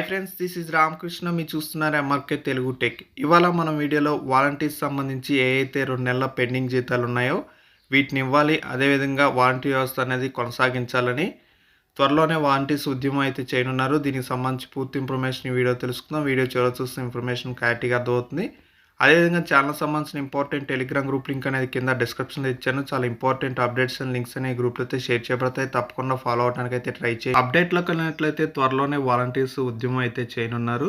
Hi friends this is Ramakrishna మీరు చూస్తున్నారు MRK Telugu tech ఇవాళ మనం వీడియోలో వాలంటీర్స్ సంబంధించి ఏ అయితే రెండు నెలల పెండింగ్ జీతాలు ఉన్నాయో వీటిని ఇవ్వాలి. అదేవిధంగా వాలంటీర్ వ్యవస్థ అనేది కొనసాగించాలని త్వరలోనే వాలంటీర్స్ ఉద్యమం అయితే చేయనున్నారు. దీనికి సంబంధించి పూర్తి ఇన్ఫర్మేషన్ ఈ వీడియో తెలుసుకుందాం. వీడియో చివరి చూస్తే ఇన్ఫర్మేషన్ క్లారిటీగా అర్థమవుతుంది. అదేవిధంగా ఛానల్ సంబంధించిన ఇంపార్టెంట్ టెలిగ్రామ్ గ్రూప్ లింక్ అనేది కింద డిస్క్రిప్షన్లో ఇచ్చాను. చాలా ఇంపార్టెంట్ అప్డేట్స్ అండ్ లింక్స్ అనే గ్రూప్లో అయితే షేర్ చేయబడతాయి. తప్పకుండా ఫాలో అవడానికి అయితే ట్రై చేయి అప్డేట్లో కలిగినట్లయితే త్వరలోనే వాలంటీర్స్ ఉద్యమం అయితే చేయనున్నారు.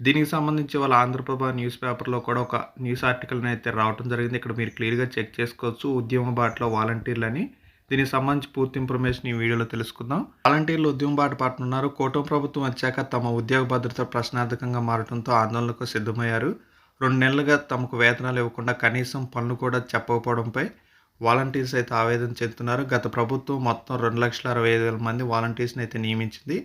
దీనికి సంబంధించి వాళ్ళ ఆంధ్రప్రభ న్యూస్ పేపర్లో కూడా ఒక న్యూస్ ఆర్టికల్ అయితే రావడం జరిగింది. ఇక్కడ మీరు క్లియర్గా చెక్ చేసుకోవచ్చు ఉద్యమ బాటలో వాలంటీర్లని దీనికి సంబంధించి పూర్తి ఇన్ఫర్మేషన్ ఈ వీడియోలో తెలుసుకుందాం. వాలంటీర్లు ఉద్యమ బాట పట్టున్నారు కూటమి ప్రభుత్వం వచ్చాక తమ ఉద్యోగ భద్రత ప్రశ్నార్థకంగా మారడంతో ఆందోళనకు సిద్ధమయ్యారు. రెండు నెలలుగా తమకు వేతనాలు ఇవ్వకుండా కనీసం పనులు కూడా చెప్పకపోవడంపై వాలంటీర్స్ అయితే ఆవేదన చెందుతున్నారు. గత ప్రభుత్వం మొత్తం రెండు లక్షల అరవై ఐదు వేల మంది వాలంటీర్స్ని అయితే నియమించింది.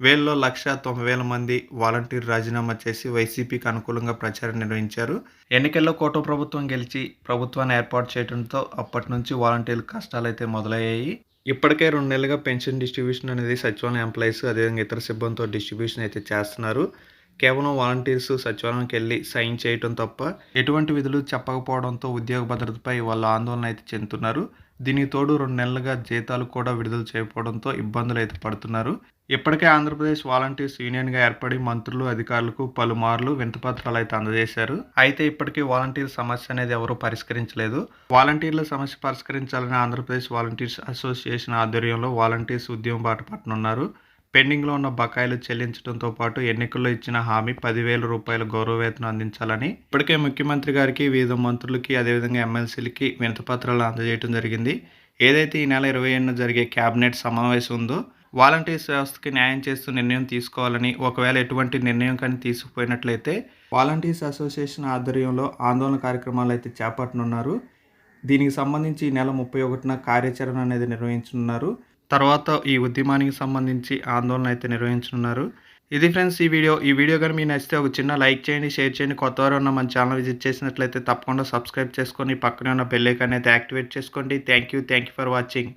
వీళ్ళలో లక్ష తొంభై వేల మంది వాలంటీర్ రాజీనామా చేసి వైసీపీకి అనుకూలంగా ప్రచారం నిర్వహించారు. ఎన్నికల్లో కోట ప్రభుత్వం గెలిచి ప్రభుత్వాన్ని ఏర్పాటు చేయడంతో అప్పటి నుంచి వాలంటీర్ల కష్టాలు అయితే మొదలయ్యాయి. ఇప్పటికే రెండు నెలలుగా పెన్షన్ డిస్ట్రిబ్యూషన్ అనేది సచివాలయం ఎంప్లాయీస్ అదేవిధంగా ఇతర సిబ్బందితో డిస్ట్రిబ్యూషన్ అయితే చేస్తున్నారు. కేవలం వాలంటీర్స్ సచివాలయంకి వెళ్ళి సైన్ చేయటం తప్ప ఎటువంటి విధులు చెప్పకపోవడంతో ఉద్యోగ భద్రతపై వాళ్ళ ఆందోళన అయితే చెందుతున్నారు. దీనికి తోడు రెండు నెలలుగా జీతాలు కూడా విడుదల చేయకపోవడంతో ఇబ్బందులు అయితే పడుతున్నారు. ఇప్పటికే ఆంధ్రప్రదేశ్ వాలంటీర్స్ యూనియన్గా ఏర్పడి మంత్రులు అధికారులకు పలుమార్లు వింతపత్రాలు అయితే అందజేశారు. అయితే ఇప్పటికీ వాలంటీర్ సమస్య అనేది ఎవరూ పరిష్కరించలేదు. వాలంటీర్ల సమస్య పరిష్కరించాలని ఆంధ్రప్రదేశ్ వాలంటీర్స్ అసోసియేషన్ ఆధ్వర్యంలో వాలంటీర్స్ ఉద్యమం బాట పట్టనున్నారు. పెండింగ్లో ఉన్న బకాయిలు చెల్లించడంతో పాటు ఎన్నికల్లో ఇచ్చిన హామీ పదివేల రూపాయల గౌరవ వేతనం అందించాలని ఇప్పటికే ముఖ్యమంత్రి గారికి వివిధ మంత్రులకి అదేవిధంగా ఎమ్మెల్సీలకి వినతిపత్రాలు అందజేయడం జరిగింది. ఏదైతే ఈ నెల ఇరవై ఏడున జరిగే కేబినెట్ సమావేశం ఉందో వాలంటీర్స్ వ్యవస్థకి న్యాయం చేస్తూ నిర్ణయం తీసుకోవాలని ఒకవేళ ఎటువంటి నిర్ణయం కానీ తీసుకుపోయినట్లయితే వాలంటీర్స్ అసోసియేషన్ ఆధ్వర్యంలో ఆందోళన కార్యక్రమాలు అయితే చేపట్టనున్నారు. దీనికి సంబంధించి ఈ నెల ముప్పై ఒకటిన కార్యాచరణ అనేది నిర్వహించనున్నారు. తర్వాత ఈ ఉద్యమానికి సంబంధించి ఆందోళన అయితే నిర్వహించనున్నారు. ఇది ఫ్రెండ్స్ ఈ వీడియో. ఈ వీడియో కానీ మీకు నచ్చితే ఒక చిన్న లైక్ చేయండి షేర్ చేయండి. కొత్త వారు ఉన్న మన ఛానల్ విజిట్ చేసినట్లయితే తప్పకుండా సబ్స్క్రైబ్ చేసుకొని పక్కనే ఉన్న బెల్ ఐకాన్ అయితే యాక్టివేట్ చేసుకోండి. Thank you. Thank you for watching.